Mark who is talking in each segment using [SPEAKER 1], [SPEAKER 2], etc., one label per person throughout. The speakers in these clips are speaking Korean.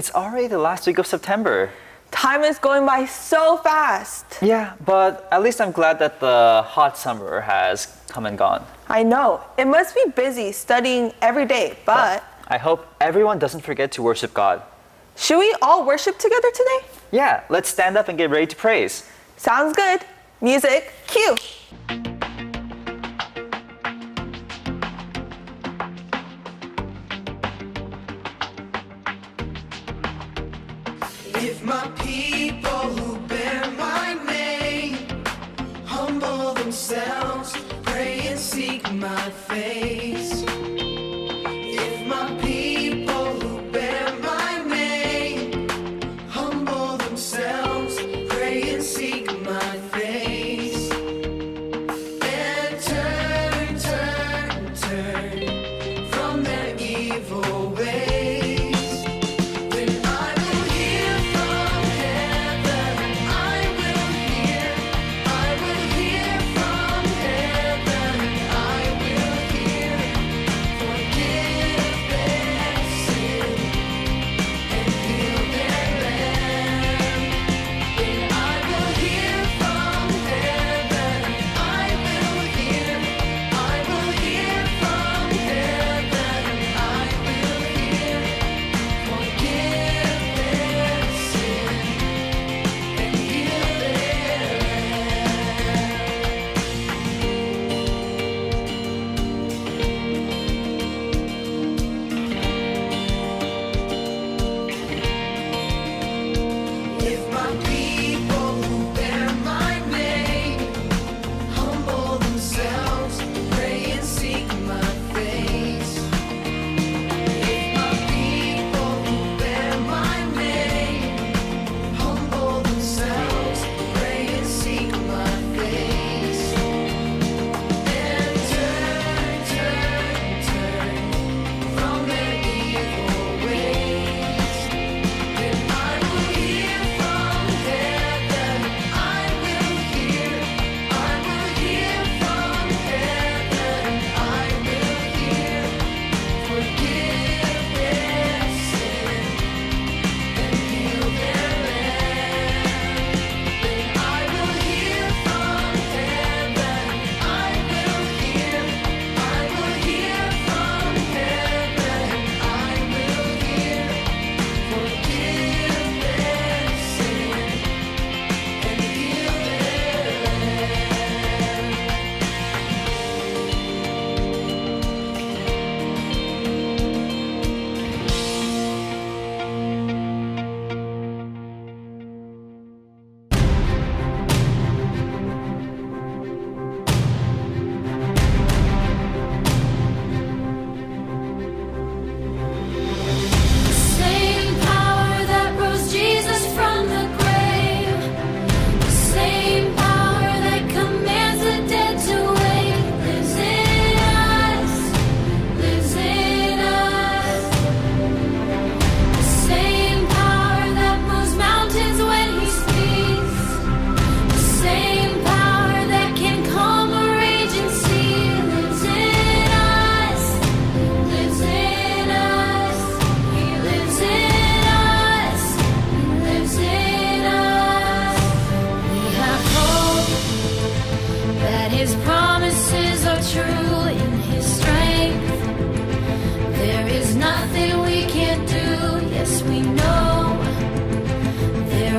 [SPEAKER 1] It's already the last week of September.
[SPEAKER 2] Time is going by so fast.
[SPEAKER 1] Yeah, but at least I'm glad that the hot summer has come and gone.
[SPEAKER 2] I know. It must be busy studying every day, but
[SPEAKER 1] I hope everyone doesn't forget to worship God.
[SPEAKER 2] should we all worship together today?
[SPEAKER 1] Yeah, let's stand up and get ready to praise.
[SPEAKER 2] Sounds good. Music, cue.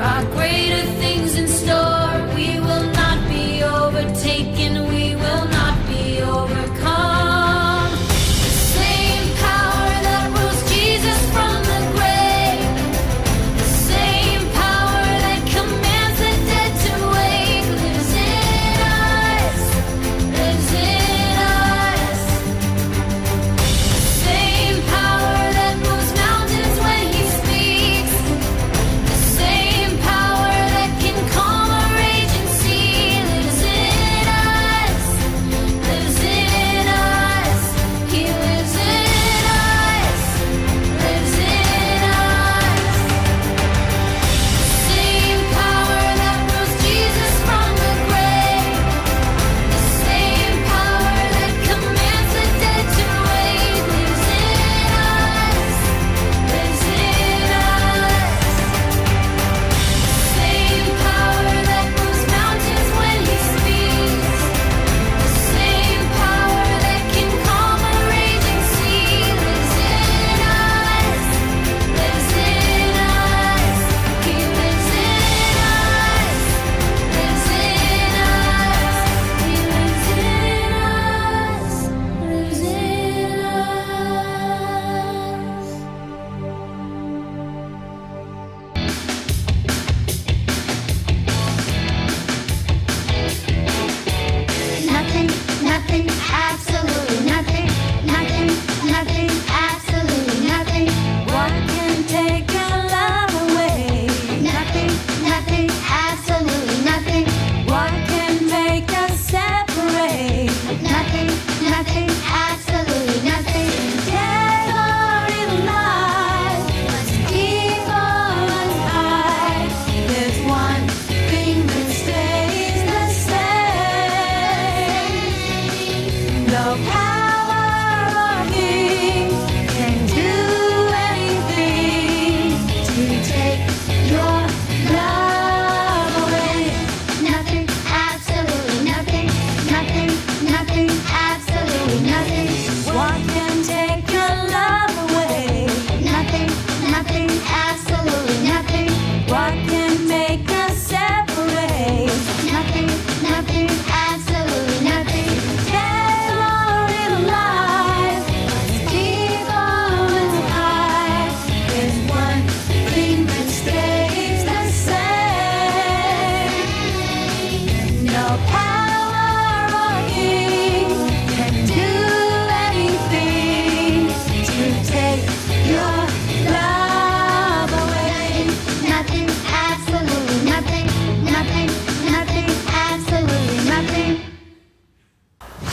[SPEAKER 3] There are greater things.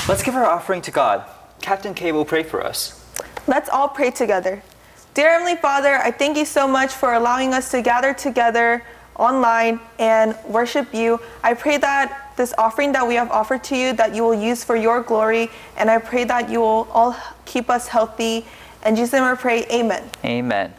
[SPEAKER 1] Let's give our offering to God. Captain K will pray for us.
[SPEAKER 4] Let's all pray together. Dear Heavenly Father, I thank you so much for allowing us to gather together online and worship you. I pray that this offering that we have offered to you that you will use for your glory and I pray that you will all keep us healthy. In Jesus' name I pray, amen.
[SPEAKER 1] Amen.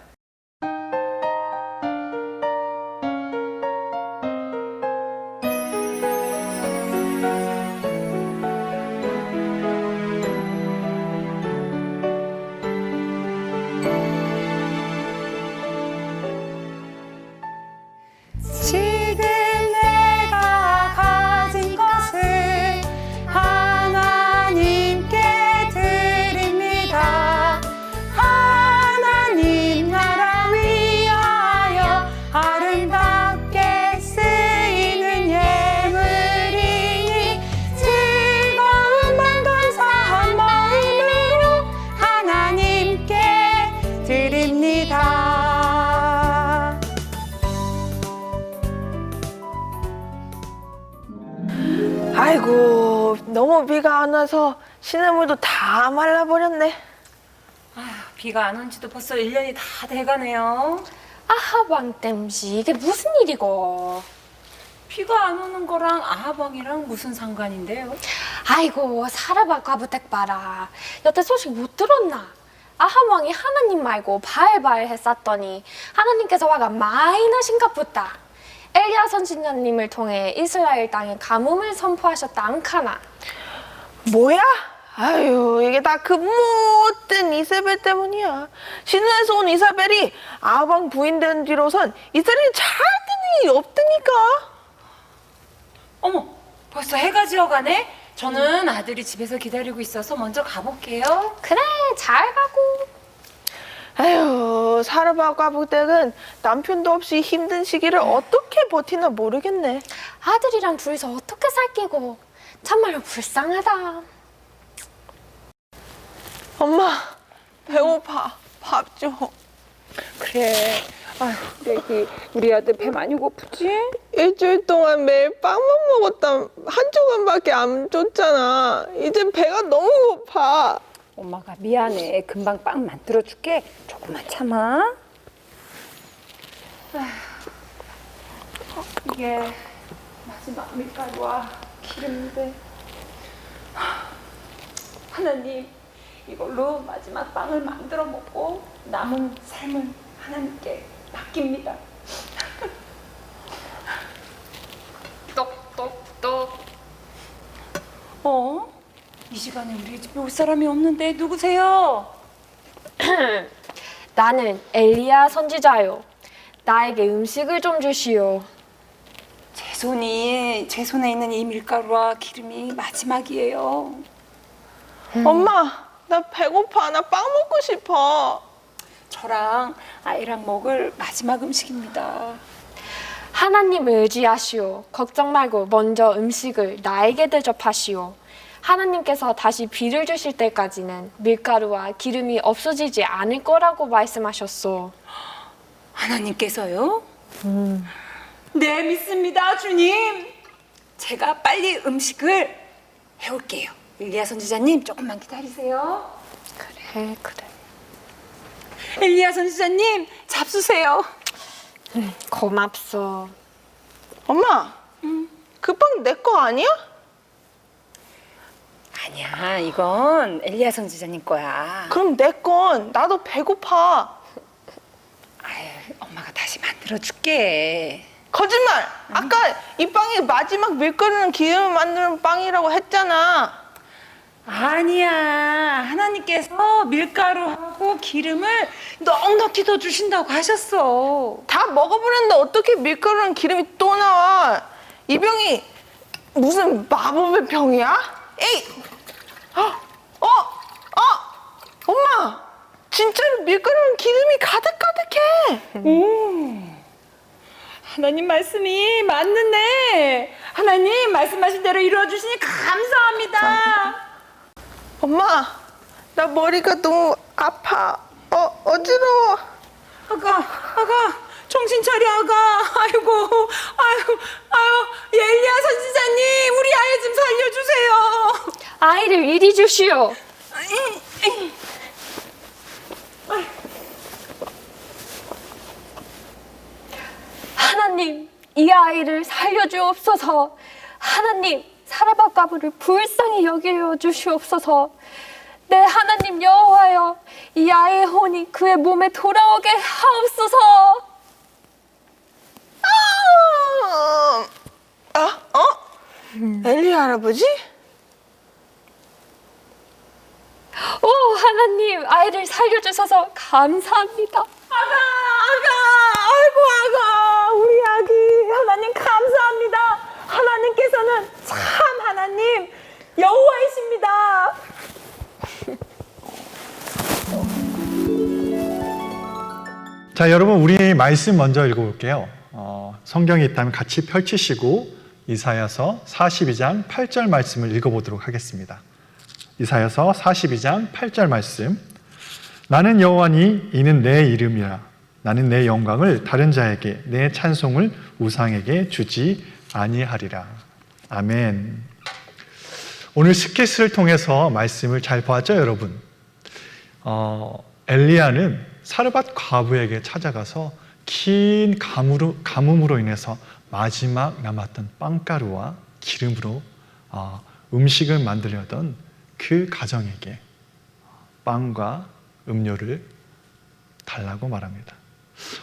[SPEAKER 4] 아이고, 너무 비가 안 와서 시냇물도 다 말라버렸네.
[SPEAKER 2] 비가 안 온 지도 벌써 1년이 다 돼가네요.
[SPEAKER 5] 아하방 땜시 이게 무슨 일이고?
[SPEAKER 2] 비가 안 오는 거랑 아하방이랑 무슨 상관인데요?
[SPEAKER 5] 아이고 사라바 과부택 봐라. 여태 소식 못 들었나? 아하방이 하나님 말고 바알바알 했었더니 하나님께서 화가 많이 나신가 보다. 엘리야 선지자님을 통해 이스라엘 땅에 가뭄을 선포하셨다 않카나?
[SPEAKER 4] 뭐야? 아유, 이게 다 그 못된 이세벨 때문이야. 신에서 온 이사벨이 아방 부인 된 뒤로선 이스라엘이 잘 되는 일이 없다니까.
[SPEAKER 2] 어머, 벌써 해가 지어가네? 저는 아들이 집에서 기다리고 있어서 먼저 가볼게요.
[SPEAKER 5] 그래 잘 가고.
[SPEAKER 4] 아유, 사르바 과 부댁은 남편도 없이 힘든 시기를 어떻게 버티나 모르겠네.
[SPEAKER 5] 아들이랑 둘이서 어떻게 살기고 참말로 불쌍하다.
[SPEAKER 4] 엄마, 배고파. 밥 줘.
[SPEAKER 6] 그래. 아휴, 우리 애기, 우리 아들 배 많이 고프지?
[SPEAKER 4] 일주일 동안 매일 빵만 먹었다 한 조각밖에 안 줬잖아. 이제 배가 너무 고파.
[SPEAKER 6] 엄마가 미안해. 금방 빵 만들어 줄게. 조금만 참아. 아휴, 이게 마지막 밀가루와 기름인데. 하나님, 이걸로 마지막 빵을 만들어 먹고 남은 삶을 하나님께 맡깁니다.
[SPEAKER 2] 똑똑똑. 어? 이 시간에 우리 집에 올 사람이 없는데 누구세요?
[SPEAKER 5] 나는 엘리야 선지자요. 나에게 음식을 좀 주시오.
[SPEAKER 2] 제 손이 제 손에 있는 이 밀가루와 기름이 마지막이에요.
[SPEAKER 4] 엄마, 나 배고파. 나 빵 먹고 싶어.
[SPEAKER 2] 저랑 아이랑 먹을 마지막 음식입니다.
[SPEAKER 5] 하나님을 의지하시오. 걱정 말고 먼저 음식을 나에게 대접하시오. 하나님께서 다시 비를 주실 때까지는 밀가루와 기름이 없어지지 않을 거라고 말씀하셨소.
[SPEAKER 2] 하나님께서요? 네, 믿습니다, 주님. 제가 빨리 음식을 해올게요. 엘리야 선지자님, 조금만 기다리세요.
[SPEAKER 5] 그래, 그래.
[SPEAKER 2] 엘리야 선지자님, 잡수세요.
[SPEAKER 5] 고맙소.
[SPEAKER 4] 엄마, 그 빵 내 거 아니야?
[SPEAKER 2] 아니야, 이건 엘리야 선지자님 거야.
[SPEAKER 4] 그럼 내 건 나도 배고파.
[SPEAKER 2] 아유, 엄마가 다시 만들어 줄게.
[SPEAKER 4] 거짓말! 아까 이 빵이 마지막 밀가루는 기름을 만드는 빵이라고 했잖아.
[SPEAKER 2] 아니야, 하나님께서 밀가루하고 기름을 넉넉히 더 주신다고 하셨어.
[SPEAKER 4] 다 먹어버렸는데 어떻게 밀가루랑 기름이 또 나와? 이 병이 무슨 마법의 병이야? 에이! 어? 어? 어? 엄마! 진짜로 밀가루랑 기름이 가득가득해!
[SPEAKER 2] 하나님 말씀이 맞는데 하나님 말씀하신 대로 이루어 주시니 감사합니다.
[SPEAKER 4] 엄마! 나 머리가 너무 아파. 어, 어지러워.
[SPEAKER 2] 아가, 아가, 정신 차려, 아가. 아이고, 아유, 아유, 엘리야 선지자님, 우리 아이 좀 살려주세요.
[SPEAKER 5] 아이를 이리 주시오. 하나님, 이 아이를 살려주옵소서. 하나님, 사라밥 가부를 불쌍히 여겨 주시옵소서. 네, 하나님 여호와여, 이 아이의 혼이 그의 몸에 돌아오게 하옵소서.
[SPEAKER 4] 아, 어? 엘리 할아버지?
[SPEAKER 5] 오, 하나님, 아이를 살려주셔서 감사합니다.
[SPEAKER 4] 아가, 아가, 아이고, 아가, 우리 아기. 하나님 감사합니다. 하나님께서는 참 하나님, 여호와이십니다.
[SPEAKER 7] 자, 여러분 우리 말씀 먼저 읽어볼게요. 어, 성경에 있다면 같이 펼치시고 이사야서 42장 8절 말씀을 읽어보도록 하겠습니다. 이사야서 42장 8절 말씀. 나는 여호와니 이는 내 이름이라. 나는 내 영광을 다른 자에게 내 찬송을 우상에게 주지 아니하리라. 아멘. 오늘 스케스를 통해서 말씀을 잘 보았죠, 여러분? 어, 엘리야는 사르밧 과부에게 찾아가서 긴 가뭄으로, 가뭄으로 인해서 마지막 남았던 빵가루와 기름으로 어, 음식을 만들려던 그 가정에게 빵과 음료를 달라고 말합니다.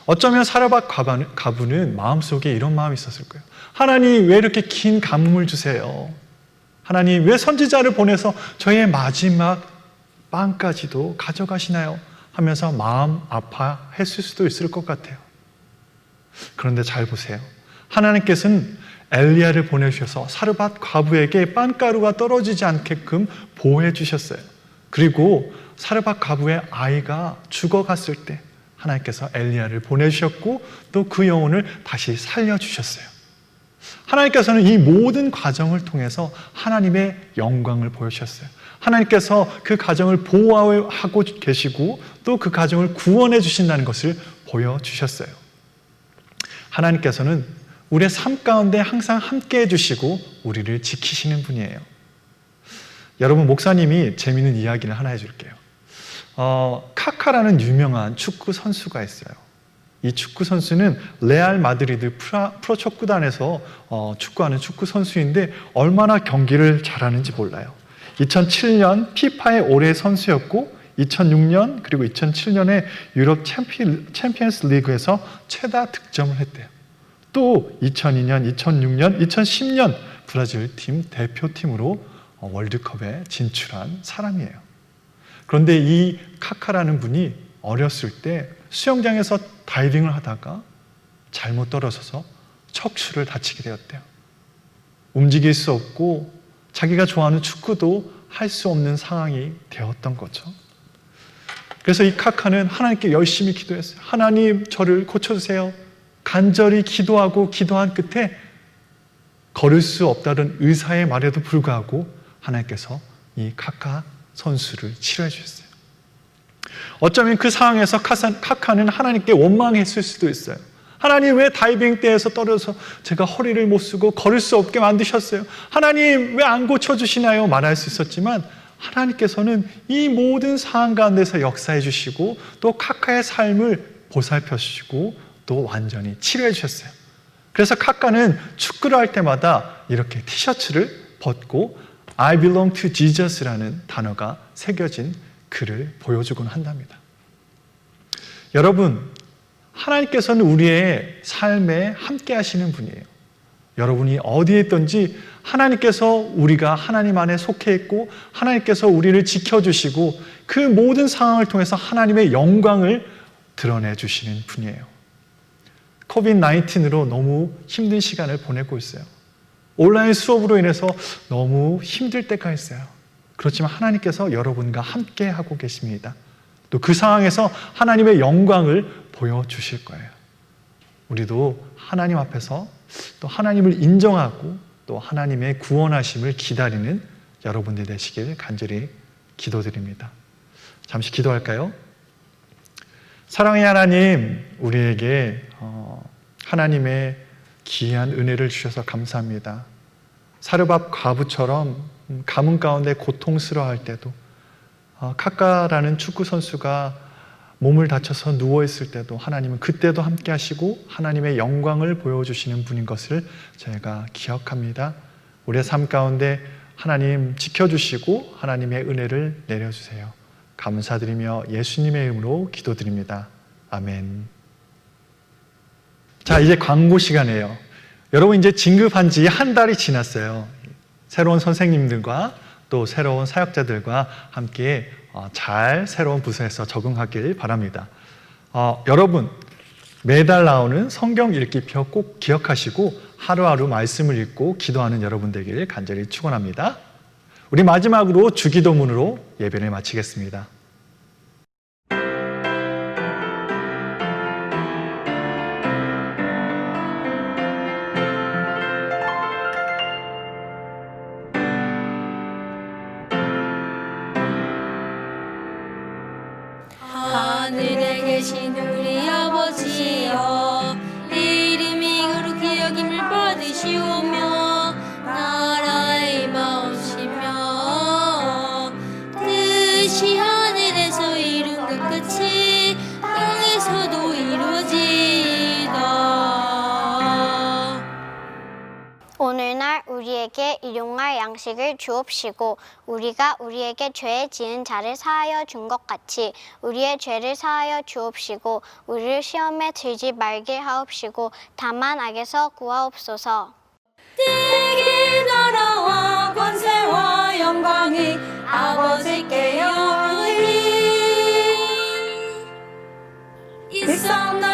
[SPEAKER 7] 어쩌면 사르밧 과부는 마음속에 이런 마음이 있었을 거예요. 하나님 왜 이렇게 긴 가뭄을 주세요? 하나님 왜 선지자를 보내서 저의 마지막 빵까지도 가져가시나요? 하면서 마음 아파했을 수도 있을 것 같아요. 그런데 잘 보세요. 하나님께서는 엘리야를 보내주셔서 사르밧 과부에게 빵가루가 떨어지지 않게끔 보호해 주셨어요. 그리고 사르밧 과부의 아이가 죽어갔을 때 하나님께서 엘리야를 보내주셨고 또 그 영혼을 다시 살려주셨어요. 하나님께서는 이 모든 과정을 통해서 하나님의 영광을 보여주셨어요. 하나님께서 그 가정을 보호하고 계시고 또 그 가정을 구원해 주신다는 것을 보여주셨어요. 하나님께서는 우리의 삶 가운데 항상 함께 해주시고 우리를 지키시는 분이에요. 여러분, 목사님이 재미있는 이야기를 하나 해줄게요. 어, 카카라는 유명한 축구 선수가 있어요. 이 축구 선수는 레알 마드리드 프로 축구단에서 어, 축구하는 축구 선수인데 얼마나 경기를 잘하는지 몰라요. 2007년 피파의 올해 선수였고 2006년 그리고 2007년에 유럽 챔피, 챔피언스 리그에서 최다 득점을 했대요. 또 2002년, 2006년, 2010년 브라질 팀 대표팀으로 어, 월드컵에 진출한 사람이에요. 그런데 이 카카라는 분이 어렸을 때 수영장에서 다이빙을 하다가 잘못 떨어져서 척추를 다치게 되었대요. 움직일 수 없고 자기가 좋아하는 축구도 할 수 없는 상황이 되었던 거죠. 그래서 이 카카는 하나님께 열심히 기도했어요. 하나님, 저를 고쳐주세요. 간절히 기도하고 기도한 끝에 걸을 수 없다는 의사의 말에도 불구하고 하나님께서 이 카카 선수를 치료해 주셨어요. 어쩌면 그 상황에서 카카는 하나님께 원망했을 수도 있어요. 하나님 왜 다이빙 때에서 떨어져서 제가 허리를 못 쓰고 걸을 수 없게 만드셨어요? 하나님 왜 안 고쳐주시나요? 말할 수 있었지만 하나님께서는 이 모든 상황 가운데서 역사해 주시고 또 카카의 삶을 보살펴 주시고 또 완전히 치료해 주셨어요. 그래서 카카는 축구를 할 때마다 이렇게 티셔츠를 벗고 I belong to Jesus라는 단어가 새겨진 글을 보여주곤 한답니다. 여러분, 하나님께서는 우리의 삶에 함께 하시는 분이에요. 여러분이 어디에 있든지 하나님께서 우리가 하나님 안에 속해 있고 하나님께서 우리를 지켜주시고 그 모든 상황을 통해서 하나님의 영광을 드러내 주시는 분이에요. 코비드 19으로 너무 힘든 시간을 보내고 있어요. 온라인 수업으로 인해서 너무 힘들 때가 있어요. 그렇지만 하나님께서 여러분과 함께 하고 계십니다. 또 그 상황에서 하나님의 영광을 보여주실 거예요. 우리도 하나님 앞에서 또 하나님을 인정하고 또 하나님의 구원하심을 기다리는 여러분들 되시길 간절히 기도드립니다. 잠시 기도할까요? 사랑의 하나님, 우리에게 어, 하나님의 귀한 은혜를 주셔서 감사합니다. 사르밥 과부처럼 음, 가뭄 가운데 고통스러워할 때도 어, 카카라는 축구 선수가 몸을 다쳐서 누워 있을 때도 하나님은 그때도 함께 하시고 하나님의 영광을 보여주시는 분인 것을 저희가 기억합니다. 우리의 삶 가운데 하나님 지켜주시고 하나님의 은혜를 내려주세요. 감사드리며 예수님의 이름으로 기도드립니다. 아멘. 자, 이제 광고 시간이에요. 여러분 이제 진급한 지 한 달이 지났어요. 새로운 선생님들과 또 새로운 사역자들과 함께 어, 잘 새로운 부서에서 적응하길 바랍니다. 어, 여러분 매달 나오는 성경 읽기표 꼭 기억하시고 하루하루 말씀을 읽고 기도하는 여러분 되길 간절히 축원합니다. 우리 마지막으로 주기도문으로 예배를 마치겠습니다.
[SPEAKER 8] 우리에게 일용할 양식을 주옵시고 우리가 우리에게 죄 지은 자를 사하여 준 것 같이 우리의 죄를 사하여 주옵시고 우리를 시험에 들지 말게 하옵시고 다만 악에서 구하옵소서.
[SPEAKER 9] 이 나라와 권세와 영광이 아버지께 영원히 있었나